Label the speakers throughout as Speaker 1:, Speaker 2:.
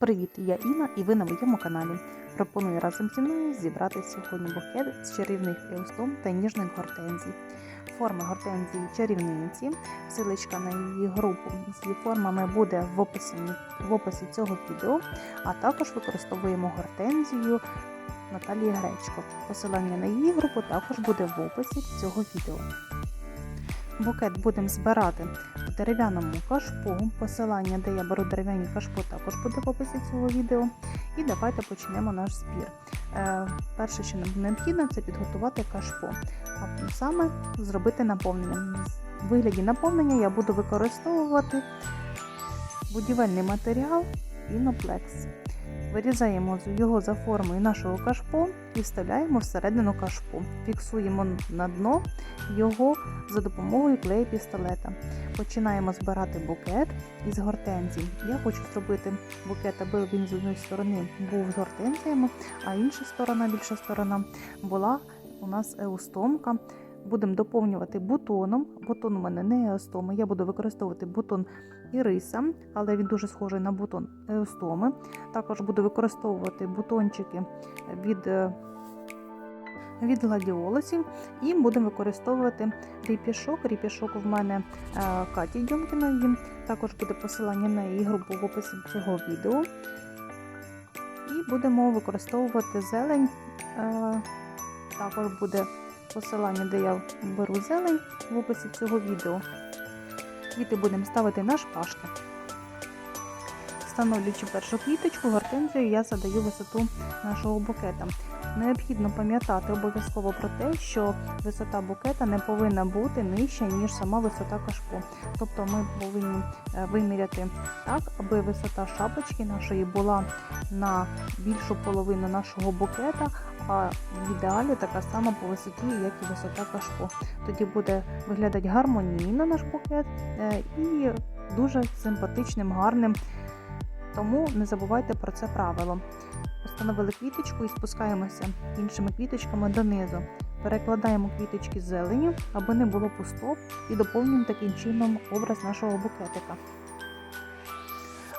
Speaker 1: Привіт, я Інна і ви на моєму каналі. Пропоную разом зі мною зібрати сьогодні букет з чарівних еустом та ніжних гортензій. Форма гортензії чарівниці, силичка на її групу з її формами буде в описі, в описі цього відео, а також використовуємо гортензію Наталії Гречко. Посилання на її групу також буде в описі цього відео. Букет будемо збирати в дерев'яному кашпу. Посилання, де я беру дерев'яні кашпо, також буде в описі цього відео. І давайте почнемо наш збір. Е, перше, що нам необхідно, це підготувати кашпо, а саме зробити наповнення. В вигляді наповнення я буду використовувати будівельний матеріал Іноплекс. Вирізаємо його за формою нашого кашпо і вставляємо всередину кашпо. Фіксуємо на дно його за допомогою клею пістолета. Починаємо збирати букет із гортензій. Я хочу зробити букет, аби він з однієї сторони був з гортензіями, а інша сторона, більша сторона, була у нас еустомка. Будемо доповнювати бутоном. Бутон у мене не еостоми. Я буду використовувати бутон іриса, але він дуже схожий на бутон еостоми. Також буду використовувати бутончики від від гладіолусів і будемо використовувати ріпішок. Ріпішок в мене е, Каті Дьомкіної. Також буде посилання на її групу в описі цього відео. І будемо використовувати зелень. Е, також буде посилання, де я беру зелень в описі цього відео. Квіти будемо ставити на шпажки. Встановлюючи першу квіточку, гортензію я задаю висоту нашого букета. Необхідно пам'ятати обов'язково про те, що висота букета не повинна бути нижча, ніж сама висота кашпо. Тобто ми повинні виміряти так, аби висота шапочки нашої була на більшу половину нашого букета, а в ідеалі така сама по висоті, як і висота кашпо. Тоді буде виглядати гармонійно наш букет і дуже симпатичним, гарним. Тому не забувайте про це правило. Встановили квіточку і спускаємося іншими квіточками донизу. Перекладаємо квіточки з зеленю, аби не було пусто, і доповнюємо таким чином образ нашого букетика.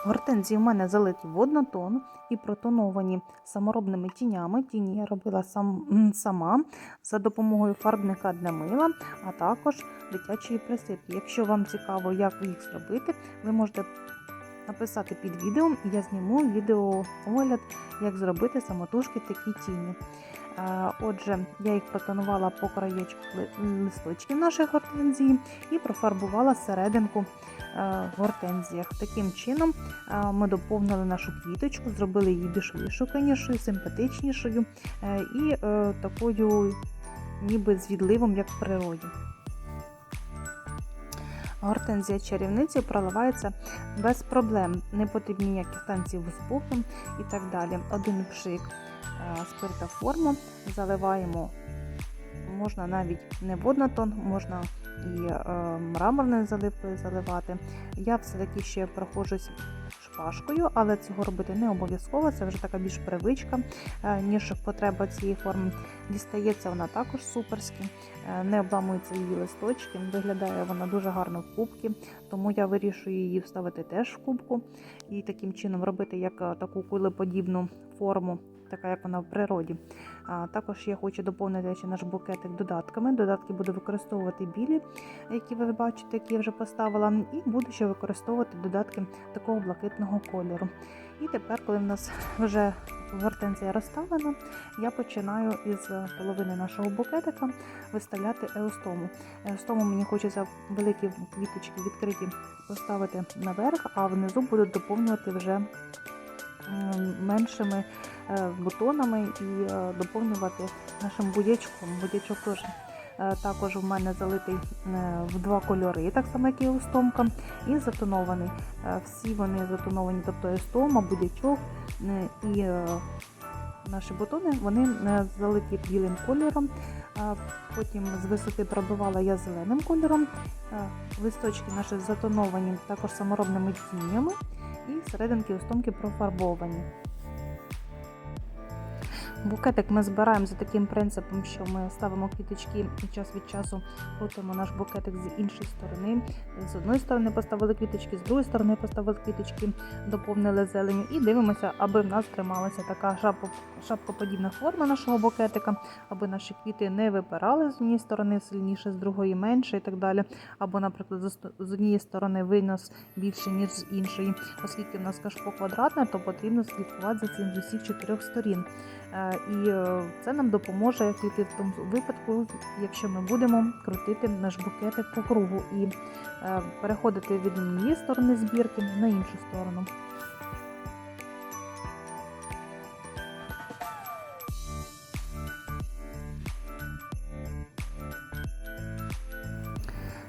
Speaker 1: Гортензії в мене залиті в однотон і протоновані саморобними тінями. Тіні я робила сам, сама за допомогою фарбника для мила, а також дитячої присипки. Якщо вам цікаво, як їх зробити, ви можете написати під відео, і я зніму відео огляд, як зробити самотужки такі тіні. Отже, я їх протонувала по краєчку листочків наших гортензій і профарбувала серединку в гортензіях. Таким чином ми доповнили нашу квіточку, зробили її більш вишуканішою, симпатичнішою е, і е, такою, ніби з як в природі. Гортензія чарівниці проливається без проблем, не потрібні ніякі станції вузбуху і так далі. Один пшик спиртоформу заливаємо, можна навіть не воднотон, можна і е, мраморною заливкою заливати. Я все-таки ще проходжусь шпажкою, але цього робити не обов'язково, це вже така більш привичка, е, ніж потреба цієї форми. Дістається вона також суперськи, е, не обламуються її листочки, виглядає вона дуже гарно в кубки, тому я вирішую її вставити теж в кубку і таким чином робити як таку кулеподібну форму така як вона в природі. А Також я хочу доповнити ще наш букетик додатками. Додатки буду використовувати білі, які ви бачите, які я вже поставила, і буду ще використовувати додатки такого блакитного кольору. І тепер, коли в нас вже гортензія розставлена, я починаю із половини нашого букетика виставляти еустому. Еустому мені хочеться великі квіточки відкриті поставити наверх, а внизу буду доповнювати вже меншими Е, бутонами і е, доповнювати нашим будячком. Будячок теж е, також в мене залитий в два кольори, так само, як і устомка, і затонований. Всі вони затоновані, тобто естома, будячок і наші бутони вони залиті білим кольором. Потім з висоти пробивала я зеленим кольором. Листочки наші затоновані також саморобними тінями, і серединки устомки профарбовані. Букетик ми збираємо за таким принципом, що ми ставимо квіточки і час від часу крутимо наш букетик з іншої сторони. З одної сторони поставили квіточки, з другої сторони поставили квіточки, доповнили зеленю і дивимося, аби в нас трималася така шапкоподібна форма нашого букетика, аби наші квіти не випирали з однієї сторони сильніше, з другої менше і так далі. Або, наприклад, з однієї сторони винос більше, ніж з іншої. Оскільки в нас кашпо квадратне, то потрібно слідкувати за цим з усіх чотирьох сторін. Е, І е, це нам допоможе тільки в тому випадку, якщо ми будемо крутити наш букетик по кругу і е, переходити від однієї сторони збірки на іншу сторону.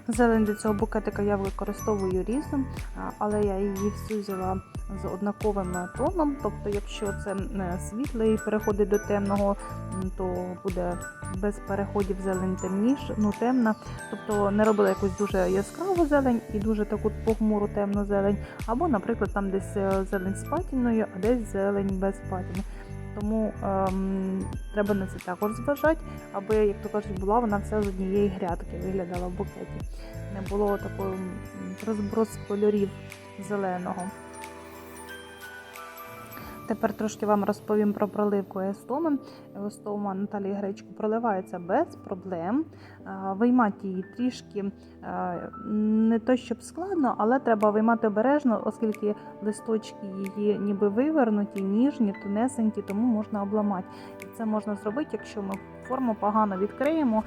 Speaker 1: Зелень для цього букетика я використовую різну, але я її всю взяла з однаковим тоном. Тобто, якщо це е, світлий переходить до темного, то буде без переходів зелень темніш, ну темна. Тобто не робила якусь дуже яскраву зелень і дуже таку похмуру темну зелень. Або, наприклад, там десь е, зелень з патіною, а десь зелень без патіни. Тому ем, треба на це також зважати, аби, як то кажуть, була вона вся з однієї грядки, виглядала в букеті. Не було такого м, розброс кольорів зеленого. Тепер трошки вам розповім про проливку естоми. Естома Наталії Гречко проливається без проблем. Виймати її трішки не то щоб складно, але треба виймати обережно, оскільки листочки її ніби вивернуті, ніжні, тонесенькі, тому можна обламати. І це можна зробити, якщо ми форму погано відкриємо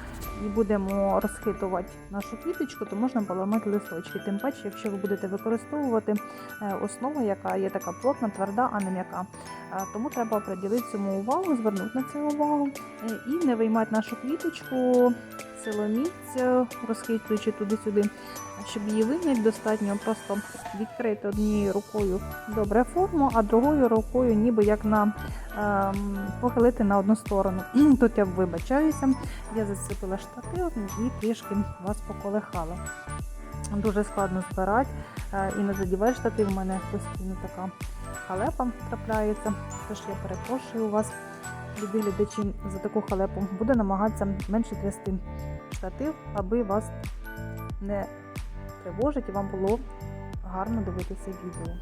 Speaker 1: і будемо розхитувати нашу квіточку, то можна поламати листочки. Тим паче, якщо ви будете використовувати е, основу, яка є така плотна, тверда, а не м'яка. Тому треба приділити цьому увагу, звернути на це увагу е, і не виймати нашу квіточку силоміць, е, розхитуючи туди-сюди, щоб її вийняти достатньо просто відкрити однією рукою добре форму, а другою рукою ніби як на ем, похилити на одну сторону. Тут я вибачаюся, я зацепила штатив і трішки вас поколихала. Дуже складно збирати, е, і не задіваєш штатив, у мене постійно така халепа трапляється. Тож я перепрошую вас, любі глядачі, за таку халепу. Буду намагатися менше трясти штатив, аби вас не тривожить і вам було гарно дивитися відео.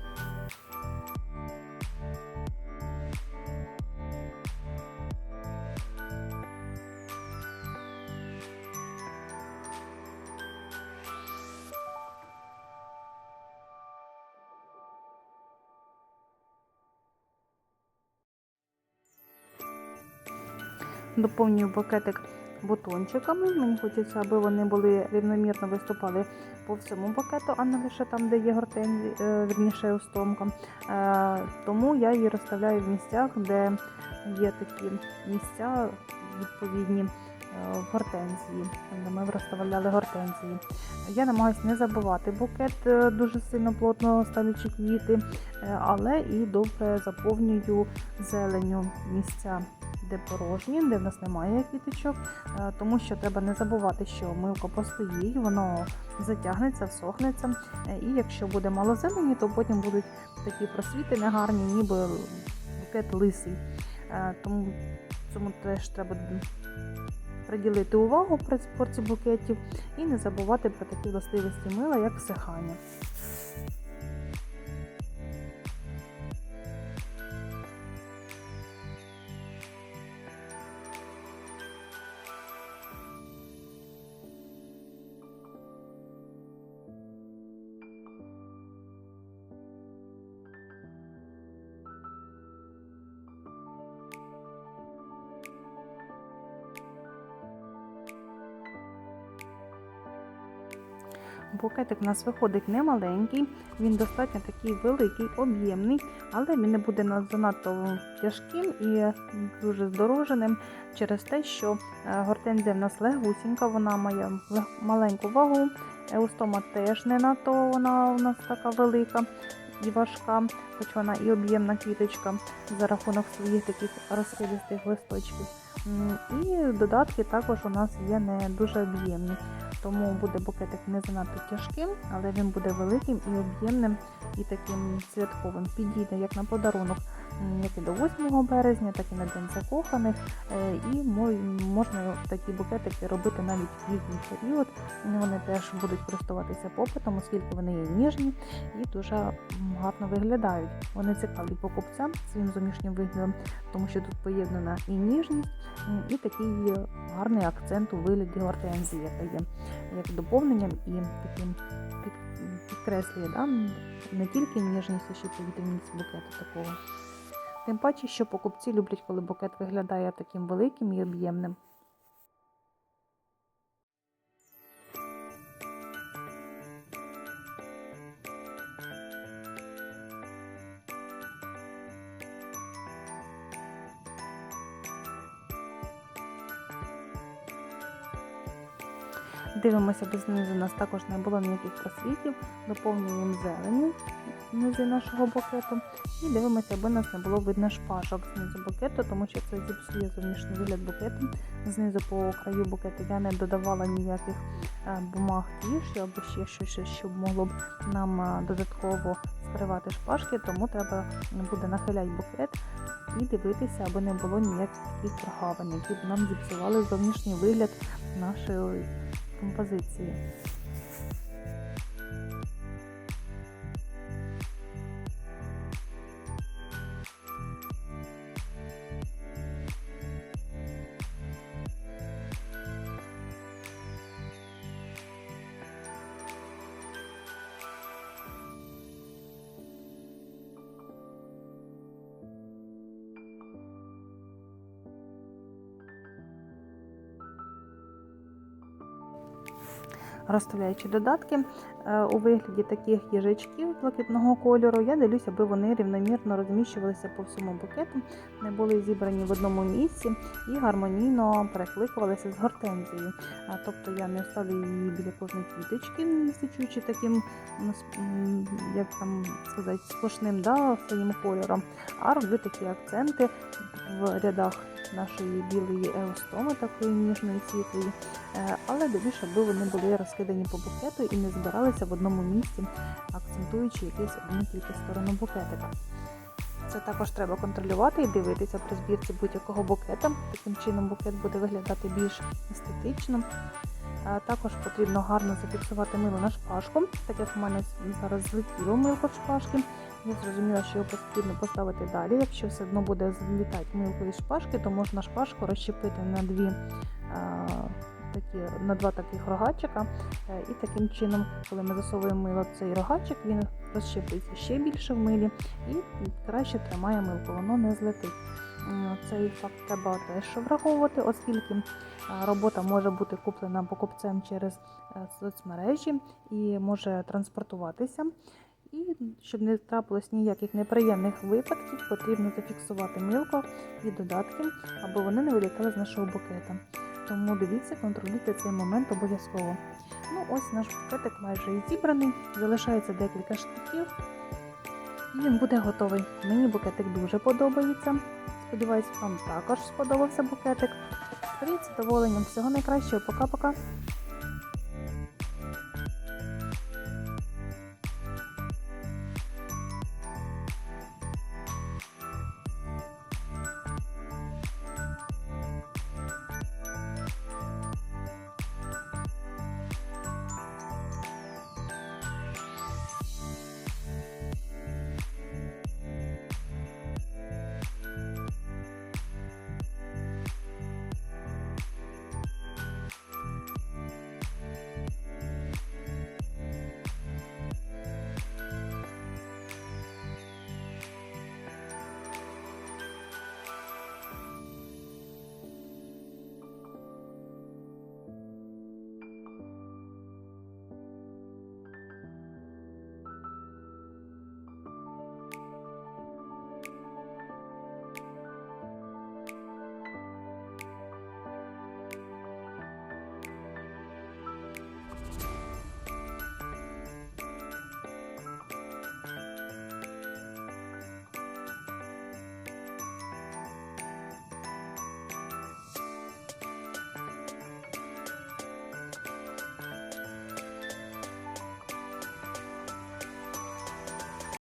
Speaker 1: Доповнюю букетик бутончиками. Мені хочеться, аби вони були рівномірно виступали по всьому букету, а не лише там, де є гортензі, е, вірніше устомка. Е, Тому я її розставляю в місцях, де є такі місця відповідні. е, гортензії, де ми розставляли гортензії. Я намагаюся не забувати букет дуже сильно плотно ставлячи квіти, але і добре заповнюю зеленю місця де порожні, де в нас немає квіточок, е, тому що треба не забувати, що милко постоїть, воно затягнеться, всохнеться. Е, І якщо буде мало зелені, то потім будуть такі просвіти негарні, ніби букет лисий. Е, Тому цьому теж треба приділити увагу при спорті букетів і не забувати про такі властивості мила, як всихання. Букетик у нас виходить не маленький, він достатньо такий великий, об'ємний, але він не буде занадто тяжким і дуже здороженим через те, що е, гортензія в нас легусінька, вона має маленьку вагу. Еустома теж не надто вона у нас така велика і важка, хоч вона і об'ємна квіточка за рахунок своїх таких розхилістих листочків. І додатки також у нас є не дуже об'ємні. Тому буде букетик не занадто тяжким, але він буде великим і об'ємним і таким святковим. Підійде як на подарунок як і до 8 березня, так і на День закоханих. Е, І мо- можна такі букетики робити навіть в літній період. Вони теж будуть користуватися попитом, оскільки вони є ніжні і дуже гарно виглядають. Вони цікаві покупцям своїм зовнішнім виглядом, тому що тут поєднана і ніжність, і такий гарний акцент у вигляді гортензії, яка є як доповненням і таким підкреслює да, не тільки ніжність, а ще й повітряність букету такого. Тим паче, що покупці люблять, коли букет виглядає таким великим і об'ємним. Дивимося, де знизу у нас також не було ніяких просвітів, доповнюємо зеленю низи нашого букету. І дивимося, аби нас не було видно шпажок знизу букету, тому що це зіпсує зовнішній вигляд букету. Знизу по краю букету я не додавала ніяких е, бумаг тіш або ще щось, що могло б нам е, додатково скривати шпажки, тому треба буде нахиляти букет і дивитися, аби не було ніяких таких які б нам зіпсували зовнішній вигляд нашої композиції. Розставляючи додатки у вигляді таких їжачків блакитного кольору, я дивлюся, аби вони рівномірно розміщувалися по всьому букету, не були зібрані в одному місці і гармонійно перекликувалися з гортензією. Тобто я не ставлю її біля кожної квіточки, січуючи таким, як там сказати, сплошним да, своїм кольором, а роблю такі акценти в рядах нашої білої еостоми, такої ніжної світлої. Е, але дивлюся, аби вони були розкидані по букету і не збиралися в одному місці, акцентуючи якусь одну тільки сторону букетика. Це також треба контролювати і дивитися при збірці будь-якого букета. Таким чином букет буде виглядати більш естетично. Також потрібно гарно зафіксувати мило на шпажку, так як у мене зараз злетіло милко шпажки. Я зрозуміла, що його потрібно поставити далі. Якщо все одно буде злітати милко із шпажки, то можна шпажку розщепити на дві такі, на два таких рогачика. Е, І таким чином, коли ми засовуємо мило цей рогачик, він розщепиться ще більше в милі і краще тримає милко, воно не злетить. Цей факт треба теж враховувати, оскільки е, робота може бути куплена покупцем через е, соцмережі і може транспортуватися. І щоб не трапилось ніяких неприємних випадків, потрібно зафіксувати милко і додатки, аби вони не вилітали з нашого букета. Тому дивіться, контролюйте цей момент обов'язково. Ну, ось наш букетик майже і зібраний. Залишається декілька штуків. І він буде готовий. Мені букетик дуже подобається. Сподіваюсь, вам також сподобався букетик. Привіт, з задоволенням. Всього найкращого. Пока-пока.